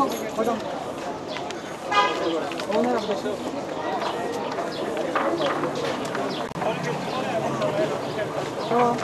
어, 과장. 오늘 보세요. 어.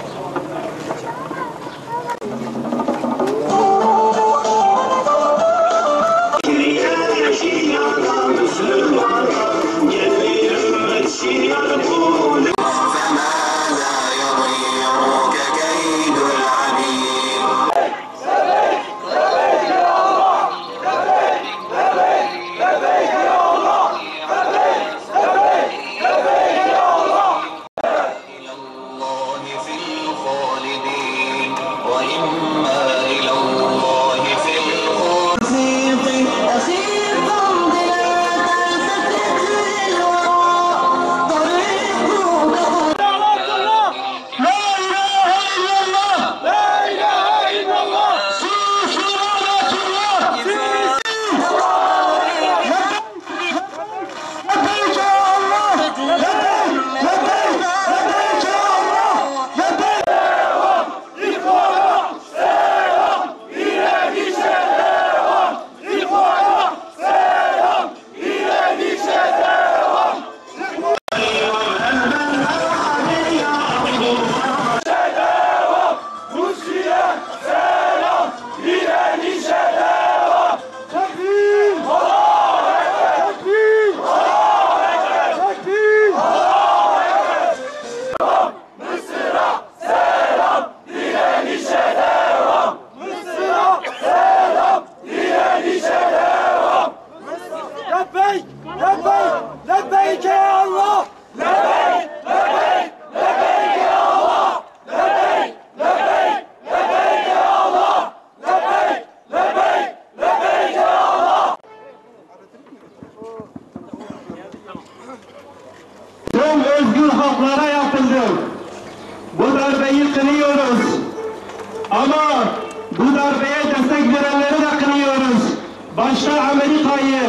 Başta Amerika'yı,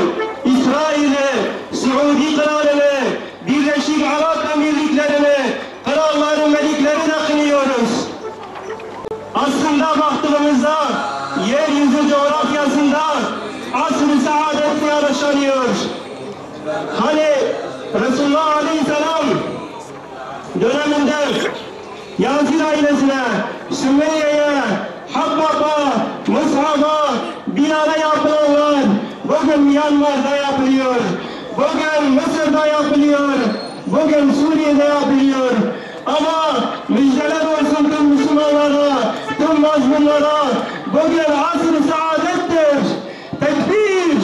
İsrail'i, Suudi Kralını, Birleşik Arap Emirlikleri'ni, kralları, melikleri de kınıyoruz. Aslında baktığımızda yeryüzü coğrafyasında asr-ı saadet yaşanıyor. Hani Resulullah Aleyhisselam döneminde Yazid ailesine, Sümeyye'ye, Habbab'a, Mus'ab'a, Bilal'e bugün Myanmar'da yapılıyor. Bugün Mısır'da yapılıyor. Bugün Suriye'de yapılıyor. Ama müjdeler olsun tüm Müslümanlara, tüm mazlumlara. Bugün asr-ı saadettir. Tekbir!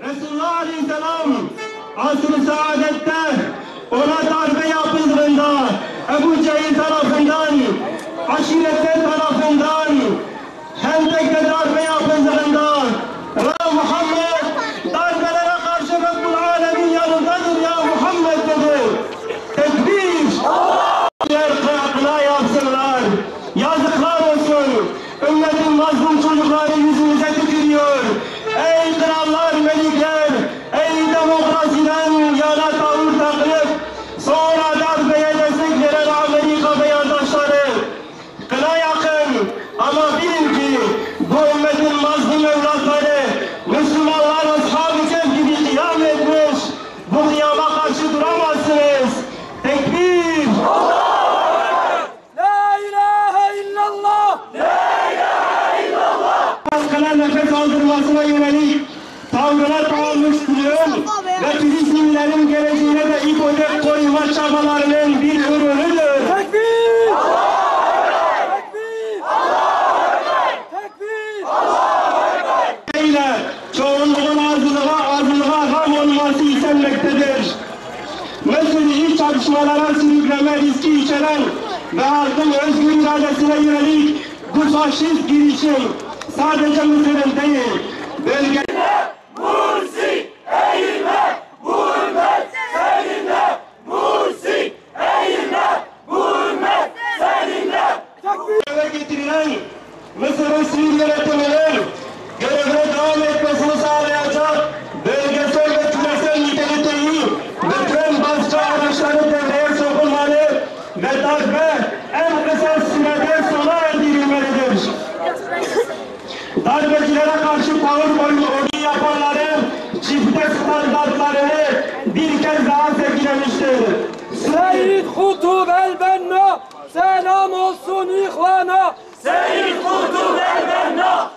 Resulullah Aleyhisselam asr-ı saadette ona darbe yapıldığında Ebu Cehil tarafından, aşiretler tarafından yönelik tavrına tahammülsüzlüğün ve Filistinlilerin geleceğine de ipotek koyma çabalarının bir ürünüdür. Tekbir! Çoğunluğun azlığa azlığa ram olması istenmektedir. Mısır'ı çatışmalara sürükleme riski içeren ve halkın özgür iradesine yönelik bu faşist girişim sadece Mısır'ın değil, They'll get bir kez daha sergilemiştir. Seyit Kutub el-Benna selam olsun ihvana. Seyit Kutup el-Benna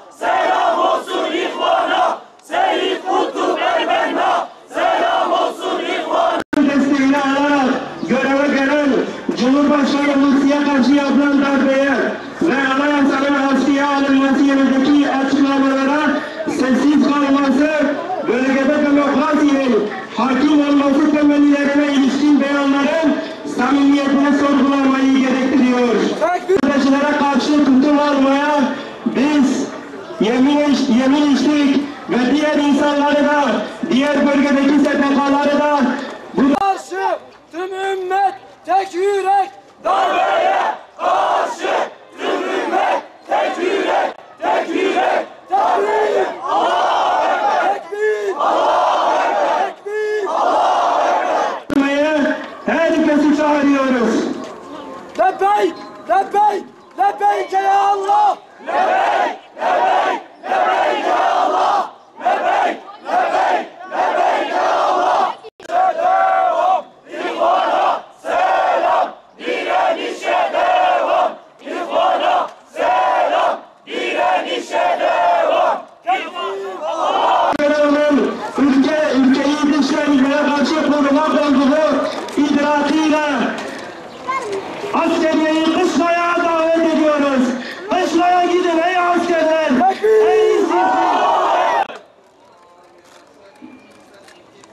bölgede demokrasinin hakim olması temellilerine ilişkin beyanların samimiyetini sorgulamayı gerektiriyor. Kardeşlere karşı tutum almaya biz yemin, yemin içtik ve diğer insanları da, diğer bölgedeki STK'ları da bu karşı tüm ümmet tek yürek Darbeye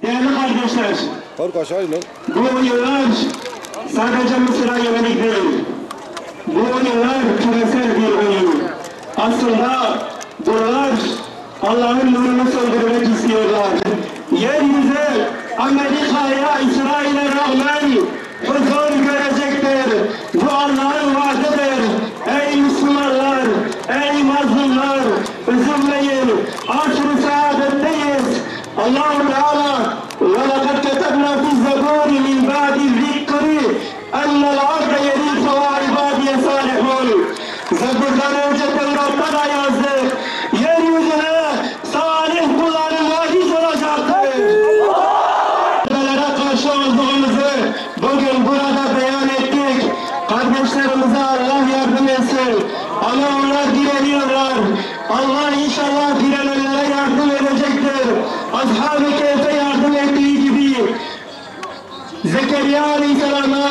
Değerli kardeşler, bu oyunlar sadece Mısır'a yönelik değil. Bu oyunlar küresel bir oyun. Aslında bunlar Allah'ın nurunu söndürmek istiyorlar. Yeryüzü Amerika'ya, İsrail'e rağmen huzur görecektir. Bu Allah'ın vaadidir. Ey Müslümanlar, ey mazlumlar, üzülmeyin. Allah-u Teala وَلَقَدْ كَتَبْنَا فِي الزَّبُورِ مِنْ بَعْدِ الذِّكْرِ أَنَّ الْعَبْدَ يَرِثُهُ عِبَادِيَ صَالِحُونَ Zebur'dan önce Tevrat'ta da yazdık. Yeryüzüne salih kulların vahiy olacaktır. Darbelere karşı olduğumuzu bugün burada beyan ettik. Kardeşlerimize Allah yardım etsin. Ama onlar direniyorlar. Allah Zekeriya Aleyhisselam'a,